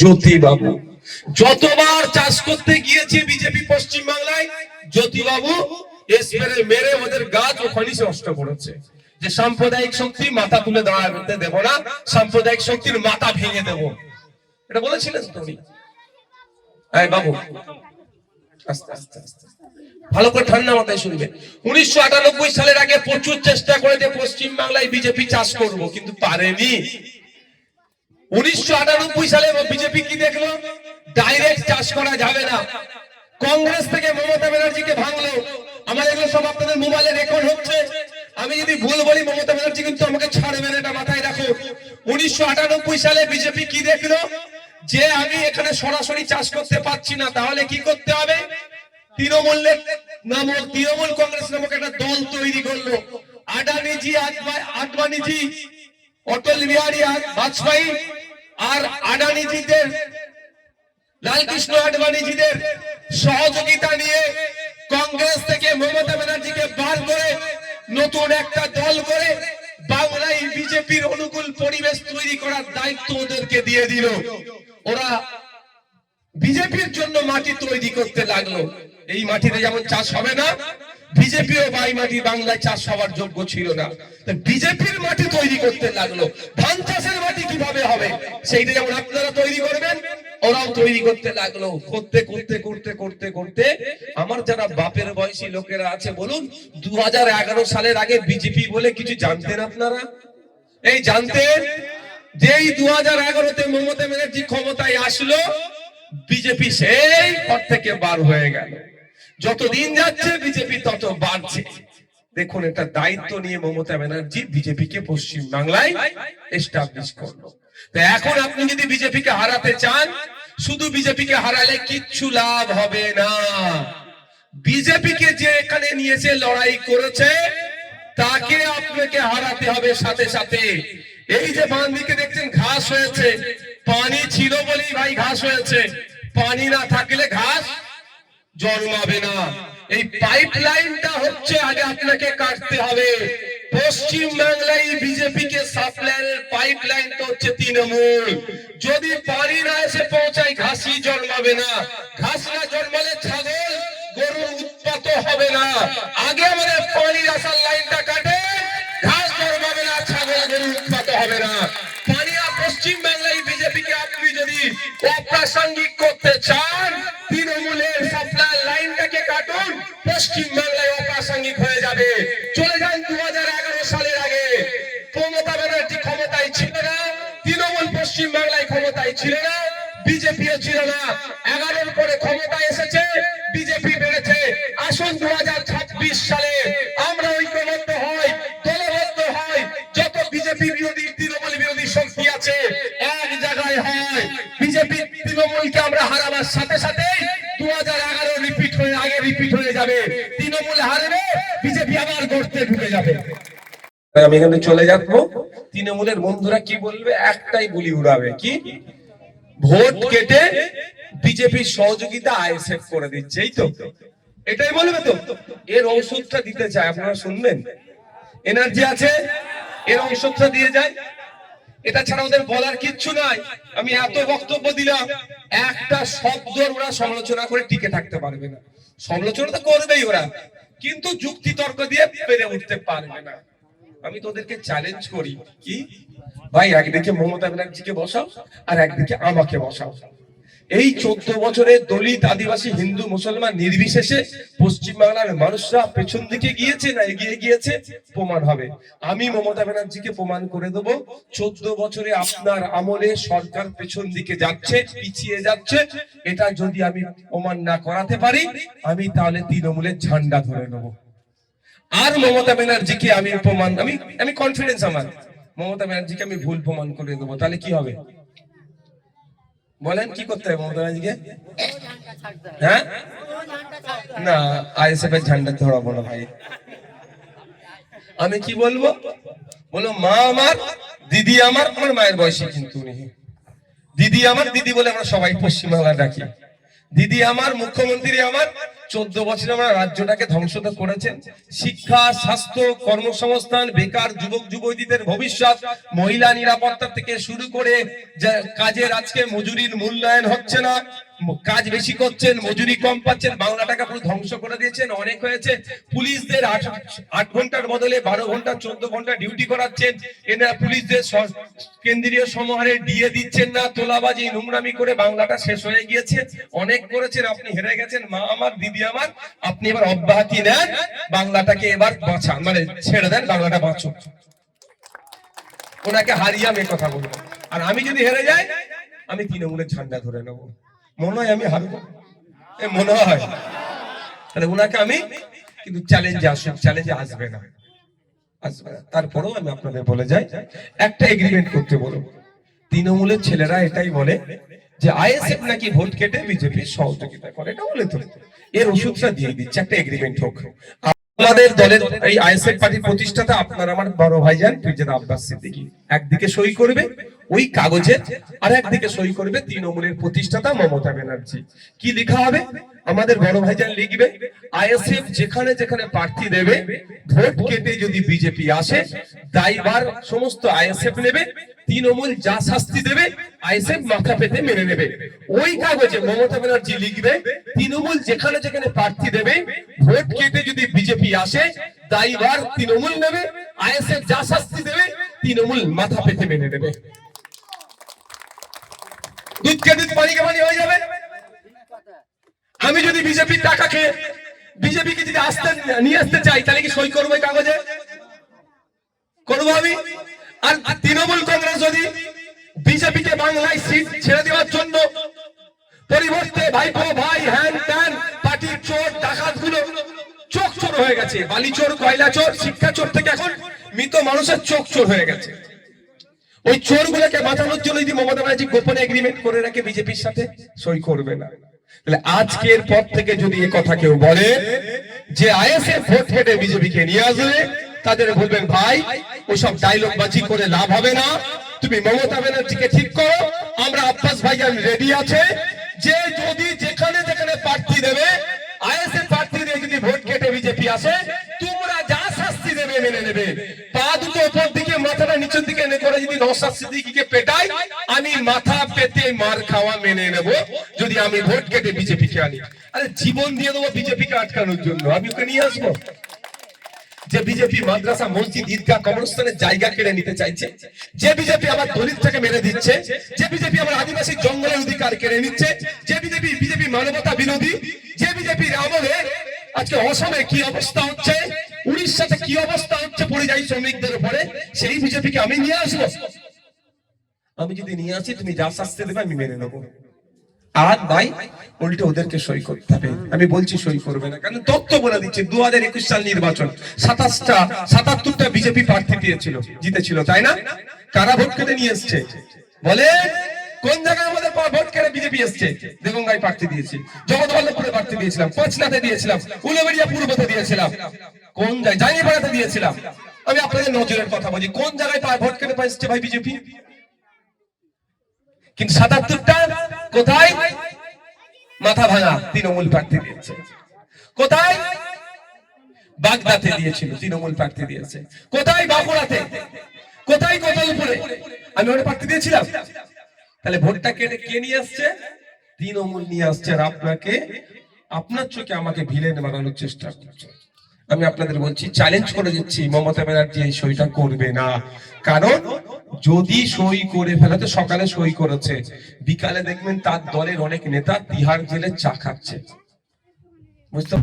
জ্যোতি বাবু যতবার চাষ করতে গিয়েছে বিজেপি পশ্চিম বাংলায় জ্যোতি বাবু মেরে ওদের গাছ ওখানেই নষ্ট করেছে। যে সাম্প্রদায়িক শক্তি মাথা তুলে দাঁড়াতে দেব না, সাম্প্রদায়িক শক্তির মাথা ভেঙে দেব। এটা বলেছিলেন তো উনি? বাবু, আস্তে আস্তে আস্তে ভালো করে ঠান্ডা মাথায় শুনবে উনিশশো আটানব্বই সালের আগে প্রচুর চেষ্টা করে যে পশ্চিম বাংলায় বিজেপি চাষ করব, কিন্তু পারেনি। উনিশশো আটানব্বই সালে বিজেপি কি দেখল? ডাইরেক্ট চাষ করা যাবে না। কংগ্রেস থেকে মমতা ব্যানার্জিকে ভাঙলো। আমার রেকর্ড আমি যদি ভুল বলি, মমতা ব্যানার্জি কিন্তু আমাকে ছাড়বেন এটা মাথায় রাখো। উনিশশো আটানব্বই সালে বিজেপি কি দেখল? যে আমি এখানে সরাসরি চাষ করতে পারছি না, তাহলে কি করতে হবে? তৃণমূলের নামক, তৃণমূল কংগ্রেস নামক একটা দল তৈরি করল। আডানিজি আডবাণীজি অটল বিহারী বাজপেয়ী আর আডানিজিদের, লালকৃষ্ণ আডবাণীজিদের সহযোগিতা নিয়ে কংগ্রেস থেকে মমতা ব্যানার্জিকে বার করে নতুন একটা দল করে বাংলায় বিজেপির অনুকূল পরিবেশ তৈরি করার দায়িত্ব ওদেরকে দিয়ে দিল। ওরা বিজেপির জন্য মাটি তৈরি করতে লাগল। এই মাটিতে যেমন চাষ হবে না বিজেপিও বাই মাটি বাংলায় চাষ হওয়ার যোগ্য ছিল না। বিজেপির মাটি তৈরি করতে লাগল। ধান চাষের মাটি কীভাবে হবে, সেইটা যেমন আপনারা তৈরি করবেন, ওরাও তৈরি করতে লাগল। করতে করতে করতে করতে করতে আমার যারা বাপের বয়সী লোকেরা আছে, বলুন দু সালের আগে বিজেপি বলে কিছু জানতেন আপনারা? এই জানতেন যে এই দু হাজার এগারোতে মমতা ব্যানার্জি ক্ষমতায় আসলো, বিজেপি সেই পর থেকে বার হয়ে গেল। যত দিন যাচ্ছে, বিজেপি তত বাড়ছে। দেখুন একটা দায়িত্ব নিয়ে মমতা ব্যানার্জি বিজেপিকে পশ্চিম বাংলায় এখন আপনি যদি বিজেপিকে হারাতে চান, শুধু বিজেপিকে হারালে কিচ্ছু লাভ হবে না। বিজেপিকে যে এখানে নিয়েছে লড়াই করেছে, তাকে আপনাকে হারাতে হবে সাথে সাথে। এই যে বাঁ দিকে দেখছেন, ঘাস হয়েছে। পানি ছিল বলেই ভাই, ঘাস হয়েছে। পানি না থাকলে ঘাস জন্মাবে না। এই পাইপ লাইনটা হচ্ছে আগে আপনাকে কাটতে হবে। পশ্চিম বাংলায় বিজেপি কে সাপ্লাইয়ের পাইপ লাইন তো হচ্ছে তৃণমূল। যদি পানি না এসে পৌঁছায় ঘাসই জন্মাবে না। ঘাস না জন্মালে ছাগল গরুর উৎপাত হবে না। আগে আমাদের পানির আসার লাইনটা কাটে, ঘাস জন্মাবে না, ছাগল গরুর উৎপাত হবে না। পানিয়া পশ্চিম বাংলায় বিজেপি কে আপনি যদি অপ্রাসঙ্গিক করতে চান, তৃণমূলের পশ্চিম বাংলায় অপ্রাসঙ্গিক হয়ে যাবে। চলে যান দু সালের আগে। মমতা ব্যানার্জি ক্ষমতায় ছিল না, তৃণমূল পশ্চিম বাংলায় ক্ষমতায় ছিল না, বিজেপিও ছিল না। এগারোর পরে ক্ষমতায় এসেছে, বিজেপি বেড়েছে। আসুন দু সালে, আমরা ঐক্যবদ্ধ হই, দলবদ্ধ হই, যত বিজেপি বিরোধী, তৃণমূল বিরোধী শক্তি আছে, এক জায়গায় হয়। বিজেপি তৃণমূলকে আমরা হারাবার সাথে সাথে দু হাজার হারবে, বিজেপি আবার গড়তে ঢুকে যাবে। আমি এখানে চলে যাব। তৃণমূলের বন্ধুরা কি বলবে? একটাই বলি উড়াবে, কি? ভোট কেটে বিজেপির সহযোগিতা আইএসএফ করে দিচ্ছে, এই তো। এটাই বলবে তো। এর ঔষধটা দিতে চায়, আপনারা শুনবেন? এনার্জি আছে, এর ঔষধটা দিয়ে যায়। এটা ছাড়া ওদের বলার কিচ্ছু নাই। আমি এত বক্তব্য দিলাম, একটা শব্দ ওরা সমালোচনা করে টিকে থাকতে পারবে না। সমালোচনা তো করবেই ওরা। কিন্তু যুক্তি তর্ক দিয়ে পেরে উঠতে পারবে না। আমি তোদেরকে চ্যালেঞ্জ করি, কি? ভাই, একদিকে মমতা ব্যানার্জিকে বসাও আর একদিকে আমাকে বসাও। এই চোদ্দ বছরে দলিত আদিবাসী হিন্দু মুসলমান নির্বিশেষে পশ্চিমবাংলার মানুষরা পেছন দিকে গিয়েছে না এগিয়ে গিয়েছে? প্রমাণ হবে। আমি মমতা ব্যানার্জিকে প্রমাণ করে দেবো। চোদ্দ বছরে আপনার আমলে সরকার পেছন দিকে যাচ্ছে, পিছিয়ে যাচ্ছে। এটা যদি আমি প্রমাণ না করাতে পারি, আমি তাহলে তৃণমূলের ঝান্ডা ধরে নেব। আর মমতা ব্যানার্জিকে আমি প্রমাণ, আমি আমি কনফিডেন্স আমার। মমতা ব্যানার্জিকে আমি ভুল প্রমাণ করে দেবো। তাহলে কি হবে? বলেন, কি করতে হবে মমতা ব্যানার্জিকে? হ্যাঁ? না আইএসএফ এর ঝান্ডা ধরাবো না ভাই। আমি কি বলব? বলো, মা আমার, দিদি আমার আমার মায়ের বয়সী কিন্তু উনি। দিদি আমার, দিদি বলে আমরা সবাই পশ্চিমবাংলা ডাকি। দিদি আমার, মুখ্যমন্ত্রী আমার, চোদ্দ বছর আমরা রাজ্যটাকে ধ্বংস তো করেছেন। শিক্ষা, স্বাস্থ্য, কর্মসংস্থান, বেকার যুবক, যুবতীদের ভবিষ্যৎ, মহিলা নিরাপত্তা থেকে শুরু করে কাজের আজকে মজুরির মূল্যায়ন হচ্ছে না। কাজ বেশি করছেন, মজুরি কম পাচ্ছেন বাংলাটাকে পুরো ধ্বংস করে দিয়েছেন, অনেক হয়েছে। পুলিশদের আট ঘণ্টার বদলে বারো ঘণ্টা, চোদ্দ ঘণ্টা ডিউটি করাচ্ছেন। এনারা পুলিশদের কেন্দ্রীয় সমাহারে ডিএ দিচ্ছেন না, তোলাবাজি, নোংরামি করে বাংলাটা শেষ হয়ে গিয়েছে। অনেক করেছেন, আপনি হেরে গেছেন, মা আমার, দিদি আমার, আপনি এবার অব্যাহতি নেন, বাংলাটাকে এবার বাঁচান মানে ছেড়ে দেন, বাংলাটা বাঁচুক। ওনাকে হারিয়ে আমি কথা বলব। আর আমি যদি হেরে যাই, আমি তৃণমূলের ঝান্ডা ধরে নেব। মনে হয় আমি এ, মনে হয়। তাহলে ওনাকে আমি কিন্তু চ্যালেঞ্জে আসুক চ্যালেঞ্জে আসবে না। আসবে না। তারপরেও আমি আপনাদের বলে যাই, একটা এগ্রিমেন্ট করতে বলব তৃণমূলের ছেলেরা এটাই বলে যে, আইএসএফ নাকি ভোট কেটে বিজেপির সহযোগিতা করে। এটা বলে তো। এর ওষুধটা দিয়ে দিচ্ছে, একটা এগ্রিমেন্ট হোক। আমাদের দলের এই আইএসএফ পার্টির প্রতিষ্ঠাতা আপনার আমার বড় ভাইজান পিরজাদা আব্বাস সিদ্দিকী। একদিকে সই করবে ওই কাগজে আর একদিকে সই করবে তৃণমূলের প্রতিষ্ঠাতা মমতা ব্যানার্জি। কি লেখা হবে? আমাদের বড় ভাইজান লিখবে, আইএসএফ যেখানে যেখানে প্রার্থী দেবে, ভোট কেটে যদি বিজেপি আসে, দায়ভার সমস্ত আইএসএফ নেবে, তৃণমূল যা শাস্তি দেবে, আইএসএফ মাথা পেতে মেনে নেবে। ওই কাগজে মমতা ব্যানার্জি লিখবে, তৃণমূল যেখানে যেখানে প্রার্থী দেবে, ভোট কেটে যদি বিজেপি আসে, দায়ভার তৃণমূল নেবে, আইএসএফ যা শাস্তি দেবে, তৃণমূল মাথা পেতে মেনে নেবে। দুধকে দুধ পানিকে পানি হয়ে যাবে। আমি যদি বিজেপির টাকা খেয়ে বিজেপিকে যদি আসতে নিয়ে আসতে চাই, তাহলে কি সই করব কাগজে? করব আমি। আর তৃণমূল কংগ্রেস যদি বিজেপিকে বাংলায় সিট ছেড়ে দেওয়ার জন্য পরিবর্তে ভাইপো, ভাই, হ্যান ত্যান, পার্টির চোর ডাকাতগুলো চোখ চোর হয়ে গেছে। বালি চোর কয়লা চোর, শিক্ষা চোর থেকে এখন মৃত মানুষের চোখ চোর হয়ে গেছে। ওই চোর গুলোকে বাঁচানোর জন্য যদি মমতা ব্যানার্জি গোপনে এগ্রিমেন্ট করে রাখে বিজেপির সাথে, সই করবে না। তাহলে আজকের পর থেকে যদি এ কথা কেউ বলে যে আইএসএফ ভোট কেটে বিজেপি কে নিয়ে আসবে, তাদের বলবেন, ভাই ডায়লগ বাজি করে লাভ হবে না। তুমি মমতা ব্যানার্জিকে ঠিক করো। আমরা আব্বাস ভাইজান রেডি আছে। যে যদি যেখানে যেখানে প্রার্থী দেবে, আইএসএফ প্রার্থী দিয়ে যদি ভোট কেটে বিজেপি আসে, তোমরা যা শাস্তি দেবে, মেনে নেবে। পা দুটো দিকে মাথাটা নিচের দিকে এনে করে যদি নসাদ সিদ্দিকিকে পেটাই আমি মাথা পেতে মার খাওয়া মেনে নেব, যদি আমি ভোট কেটে বিজেপি কে আনি। আরে জীবন দিয়ে দেবো বিজেপিকে আটকানোর জন্য, আমি ওকে নিয়ে আসব। যে বিজেপি মাদ্রাসা, মসজিদ, ঈদগাহ, কবরস্থানের জায়গা কেড়ে নিতে চাইছে, যে বিজেপি আমার দলিতটাকে মেরে দিচ্ছে, যে বিজেপি আমার আদিবাসী জঙ্গলের অধিকার কেড়ে নিচ্ছে, যে বিজেপি বিজেপি মানবতা বিরোধী, যে বিজেপির আমলে আজকে অসমে কি অবস্থা হচ্ছে উড়িষ্যাতে কি অবস্থা হচ্ছে পরিযায়ী শ্রমিকদের উপরে, সেই বিজেপিকে আমি নিয়ে আসব। আমি যদি নিয়ে আসি, তুমি যা শাস্তি দেবে, আমি মেনে নেব। আর ভাই, উল্টে ওদেরকে সই করতে হবে। আমি বলছি সই করবে না, কারণ তথ্য বলে দিচ্ছি দু হাজার একুশ সাল নির্বাচন, সাতাশটা, সাতাত্তরটা বিজেপি প্রার্থী পেয়েছিল, জিতেছিল, তাই না? কারা ভোট কেটে নিয়ে এসছে? বলে, কোন জায়গায় আমাদের ভোট কেটে বিজেপি এসছে? দেবঙ্গাই প্রার্থী দিয়েছি। জগৎবল্লভপুরে প্রার্থী দিয়েছিলাম পাঁচনাথে দিয়েছিলাম, উলবেড়িয়া পূর্বতে দিয়েছিলাম। কোন জায়গায়? জানিপাড়াতে দিয়েছিলাম। আমি আপনাদের নজরের কথা বলছি কোন জায়গায় পা- ভোট কেটে পাইছে ভাই বিজেপি? কিন্তু সাতাত্তরটা কোথায়? মাথা ভাঙা তৃণমূল প্রার্থী দিয়েছে। কোথায়? বাগদাতে দিয়েছিল তৃণমূল প্রার্থী দিয়েছে। কোথায় বাঁকুড়াতে? কোথায় কোথালপুরে আমি ওটা প্রার্থী দিয়েছিলাম। তাহলে ভোটটা কেটে কে নিয়ে আসছে? তৃণমূল নিয়ে আসছে। আর আপনাকে, আপনার চোখে আমাকে ভিলেন বানানোর চেষ্টা করছে। আমি আপনাদের বলছি চ্যালেঞ্জ করে দিচ্ছি মমতা ব্যানার্জি এই সইটা করবে না। কারণ যদি সই করে ফেলে, তো সকালে সই করেছে। বিকালে দেখবেন তার দলের অনেক নেতা তিহার জেলে চা খাচ্ছে। বুঝতে